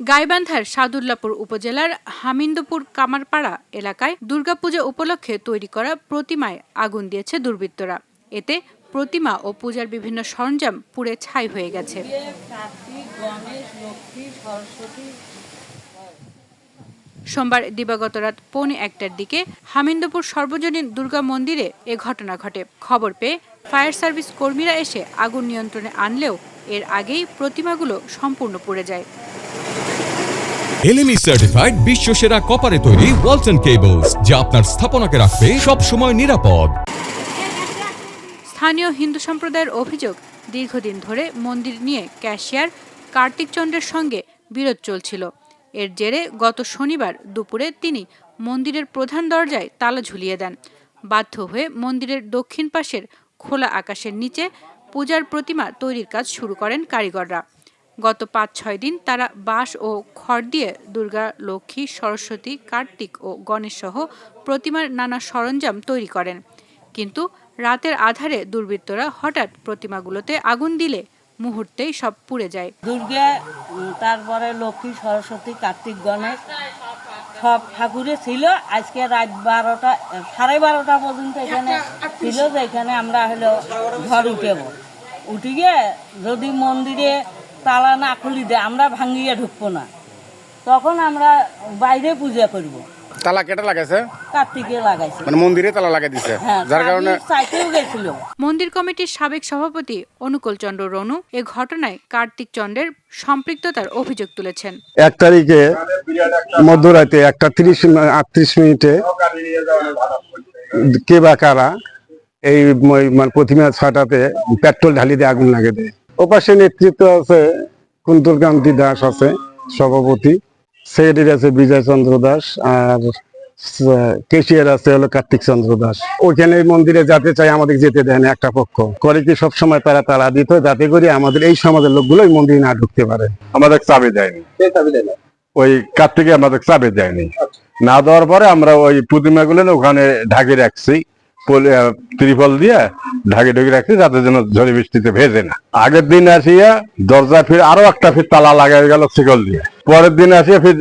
গাইবান্ধার সাদুল্লাপুর উপজেলার হামিন্দপুর কামারপাড়া এলাকায় দুর্গাপূজা উপলক্ষে তৈরি করা প্রতিমায় আগুন দিয়েছে দুর্বৃত্তরা। এতে প্রতিমা ও পূজার বিভিন্ন সরঞ্জাম পুড়ে ছাই হয়ে গেছে। সোমবার দিবাগত রাত পৌনে একটার দিকে হামিন্দপুর সর্বজনীন দুর্গা মন্দিরে এ ঘটনা ঘটে। খবর পেয়ে ফায়ার সার্ভিস কর্মীরা এসে আগুন নিয়ন্ত্রণে আনলেও এর আগেই প্রতিমাগুলো সম্পূর্ণ পুড়ে যায়। এলএমই সার্টিফাইড বিশ্ব সেরা কপারে তৈরি ওয়ালটন কেবলস যা আপনার স্থাপনাকে রাখবে সব সময় নিরাপদ। স্থানীয় হিন্দু সম্প্রদায়ের অভিযোগ, দীর্ঘদিন ধরে মন্দির নিয়ে ক্যাশিয়ার কার্তিক চন্দ্রের সঙ্গে বিরোধ চলছিল। এর জেরে গত শনিবার দুপুরে তিনি মন্দিরের প্রধান দরজায় তালা ঝুলিয়ে দেন। বাধ্য হয়ে মন্দিরের দক্ষিণ পাশের খোলা আকাশের নিচে পূজার প্রতিমা তৈরির কাজ শুরু করেন কারিগররা। গত পাঁচ, ছয় দিন তারা বাঁশ ও খড় দিয়ে দুর্গা, লক্ষ্মী, সরস্বতী, কার্তিক ও গণেশ সহ প্রতিমার নানা সরঞ্জাম তৈরি করেন। কিন্তু রাতের আধারে দুর্বৃত্তরা হঠাৎ প্রতিমাগুলোতে আগুন দিলে মুহূর্তেই সব পুড়ে যায়। দুর্গা তারপরে লক্ষ্মী, সরস্বতী, কার্তিক, গণেশ সব ঠাকুরে ছিল। আজকে রাত বারোটা, সাড়ে বারোটা পর্যন্ত এখানে ছিল যে এখানে আমরা হলো ঘর উঠেব উঠে গিয়ে যদি মন্দিরে তালা না খুলি দেয় আমরা ভাঙিয়ে ঢুকবো না। তখন আমরা বাইরে পূজা করব। তালা কেটে লাগাইছে? কার্তিকে লাগাইছি। মানে মন্দিরে তালা লাগাই দিছে। হ্যাঁ যার কারণে চাইতেও গেছিল। মন্দির কমিটির সাবেক সভাপতি অনুকূল চন্দ্র রনু এ ঘটনায় কার্তিক চন্দ্রের সম্পৃক্ততার অভিযোগ তুলেছেন। এক তারিখে মধ্যরাতে একটা তিরিশ আটত্রিশ মিনিটে কে বা কারা এই মানে প্রতিমা ছাটাতে পেট্রোল ঢালি দিয়ে আগুন লাগে দেয়। ওপাশে নেতৃত্ব আছে কুন্তলকান্তি দাস আছে সভাপতি। সেক্রেটারি আছে বিজয় চন্দ্র দাস আর কেশিয়ার আছে হলো কার্তিক চন্দ্র দাস। ওইখানে মন্দিরে যেতে চাই আমাদের যেতে দেয় না একটা পক্ষ। করে কি সবসময় তারা তারা দিত যাতে করে আমাদের এই সমাজের লোকগুলো ওই মন্দিরে না ঢুকতে পারে। আমাদের চাবি দেয়নি। ওই কার্তিকে আমাদের চাবি দেয়নি। না দেওয়ার পরে আমরা ওই প্রতিমাগুলো না ওখানে ঢাকি রাখছি। ত্রিপল দিয়ে ঢাকি ঢুকে রাখছি যাতে যেন ঝড়ি বৃষ্টিতে ভেজে না। আগের দিন আসিয়া দরজা ফির আরও একটা ফির তালা লাগাই গেল শিকল দিয়ে। পরের দিন আসিয়া ফির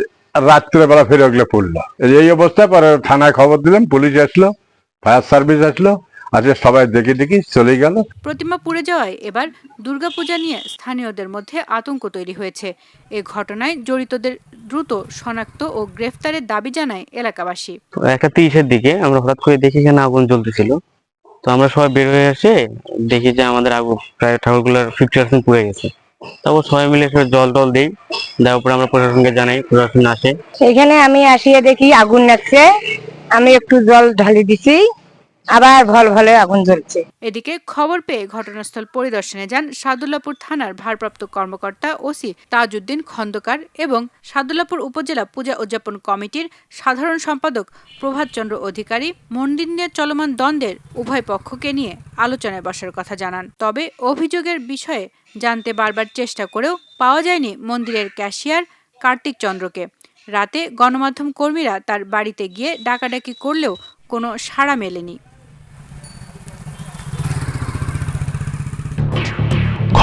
রাত্রেবেলা ফিরে ওগুলো পড়ল। এই অবস্থায় পরে থানায় খবর দিলাম, পুলিশ আসলো, ফায়ার সার্ভিস আসলো আজকে সবাই দেখে দেখি চলে গেল। প্রতিমা পুড়ে যাওয়ায় এবার দুর্গাপূজা নিয়ে স্থানীয়দের মধ্যে আতঙ্ক তৈরি হয়েছে। এ ঘটনায় জড়িতদের দ্রুত শনাক্ত ও গ্রেফতারের দাবি জানায় এলাকাবাসী। একটা তিরিশের দিকে আমরা হঠাৎ করে দেখি এখানে আগুন জ্বলতেছিল। তো আমরা সবাই বের হয়ে এসে দেখি যে আমাদের আগুন প্রায় ঠাকুরগুলোর ফিফটি পার্সেন্ট পুড়ে গেছে। তারপর সবাই মিলে জল টল দিই। দেওয়ার পরে আমরা প্রশাসনকে জানাই প্রশাসন আসে। এখানে আমি আসিয়ে দেখি আগুন লাগছে। আমি একটু জল ঢালি দিছি। আবার ভল ভলে আগুন জ্বলছে এদিকে খবর পেয়ে ঘটনাস্থল পরিদর্শনে যান সাদুল্লাপুর থানার ভারপ্রাপ্ত কর্মকর্তা ওসি তাজউদ্দিন খন্দকার এবং সাদুল্লাপুর উপজেলা পূজা উদযাপন কমিটির সাধারণ সম্পাদক প্রভাতচন্দ্র অধিকারী মন্দির নিয়ে চলমান দ্বন্দ্বের উভয় পক্ষকে নিয়ে আলোচনায় বসার কথা জানান। তবে অভিযোগের বিষয়ে জানতে বারবার চেষ্টা করেও পাওয়া যায়নি মন্দিরের ক্যাশিয়ার কার্তিক চন্দ্রকে। রাতে গণমাধ্যম কর্মীরা তার বাড়িতে গিয়ে ডাকাডাকি করলেও কোনো সাড়া মেলেনি।